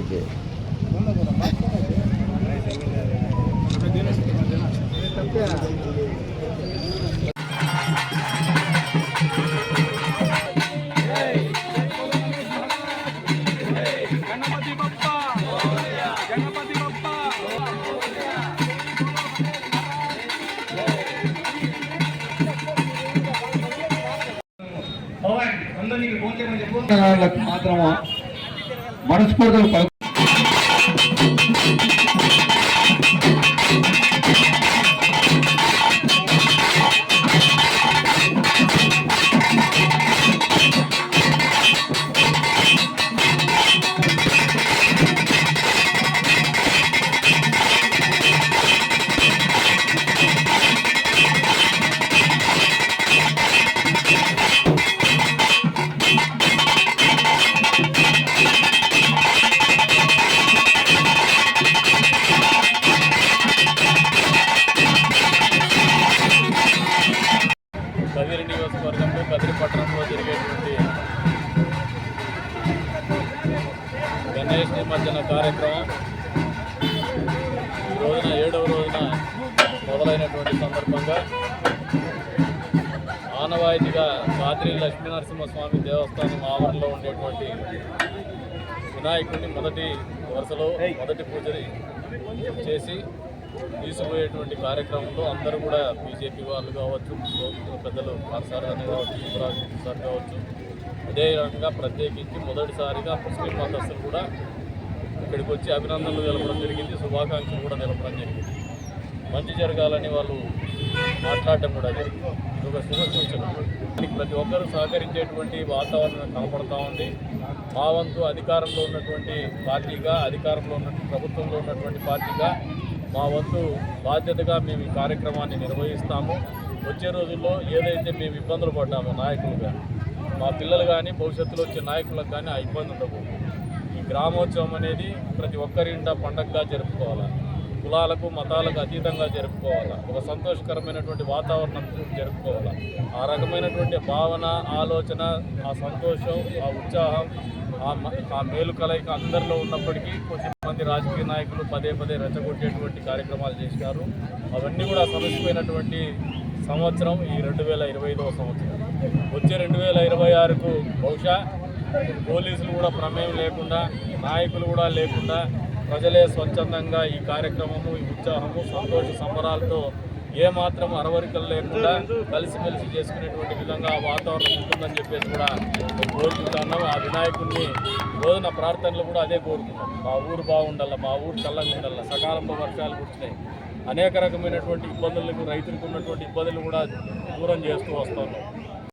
Okay Thank you. వాళ్ళకు మాత్రము. గణేష్ నిమజ్జన కార్యక్రమం. ఈ రోజున ఏడవ రోజున మొదలైనటువంటి సందర్భంగా ఆనవాయితీగా రాత్రి లక్ష్మీనరసింహస్వామి దేవస్థానం ఆవరణలో ఉండేటువంటి వినాయకుడిని మొదటి వరుసలో మొదటి పూజని చేసి తీసుకుపోయేటువంటి కార్యక్రమంలో అందరూ కూడా బీజేపీ వాళ్ళు కావచ్చు పెద్దలు సార్ అని కావచ్చు సార్ కావచ్చు అదే రకంగా ప్రత్యేకించి మొదటిసారిగా ముస్లిం మతస్థులు కూడా ఇక్కడికి వచ్చి అభినందనలు తెలపడం జరిగింది శుభాకాంక్షలు కూడా తెలపడం జరిగింది. మంచి జరగాలని వాళ్ళు మాట్లాడటం కూడా జరిగింది ఇది ఒక శుభ సూచన. ప్రతి ఒక్కరూ సహకరించేటువంటి వాతావరణం కనపడతా ఉంది. మా వంతు అధికారంలో ఉన్నటువంటి పార్టీగా అధికారంలో ఉన్న ప్రభుత్వంలో ఉన్నటువంటి పార్టీగా మా వంతు బాధ్యతగా మేము ఈ కార్యక్రమాన్ని నిర్వహిస్తాము. వచ్చే రోజుల్లో ఏదైతే మేము ఇబ్బందులు పడ్డామో నాయకులుగా మా పిల్లలు కానీ భవిష్యత్తులో వచ్చే నాయకులకు కానీ ఆ ఇబ్బంది ఉండకూడదు. ఈ గ్రామోత్సవం అనేది ప్రతి ఒక్కరింట పండగగా జరుపుకోవాలి? కులాలకు మతాలకు అతీతంగా జరుపుకోవాలి? ఒక సంతోషకరమైనటువంటి వాతావరణం జరుపుకోవాలి? ఆ రకమైనటువంటి భావన ఆలోచన ఆ సంతోషం ఆ ఉత్సాహం ఆ మ- ఆ మేలు కలయిక అందరిలో ఉన్నప్పటికీ కొంతమంది రాజకీయ నాయకులు పదే పదే రెచ్చగొట్టేటువంటి కార్యక్రమాలు చేశారు. అవన్నీ కూడా సమస్యమైనటువంటి సంవత్సరం ఈ రెండు వేల ఇరవై ఐదవ సంవత్సరం. వచ్చే రెండు వేల ఇరవై ఆరుకు బహుశా పోలీసులు కూడా ప్రమేయం లేకుండా నాయకులు కూడా లేకుండా ప్రజలే స్వచ్ఛందంగా ఈ కార్యక్రమము ఈ ఉత్సాహము సంతోష సంబరాలతో ఏమాత్రం అరవరికలు లేకుండా కలిసిమెలిసి చేసుకునేటువంటి విధంగా వాతావరణం ఉంటుందని చెప్పేసి కూడా కోరుకుంటున్నాం ఆ వినాయకుడిని రోజున ప్రార్థనలు కూడా అదే కోరుకుంటాం. మా ఊరు బాగుండాల మా ఊరు చల్లగా ఉండాల సకాలంలో వర్షాలు కురిసినాయి. అనేక రకమైనటువంటి ఇబ్బందులకు రైతులకు ఉన్నటువంటి ఇబ్బందులు కూడా దూరం చేస్తూ వస్తున్నాం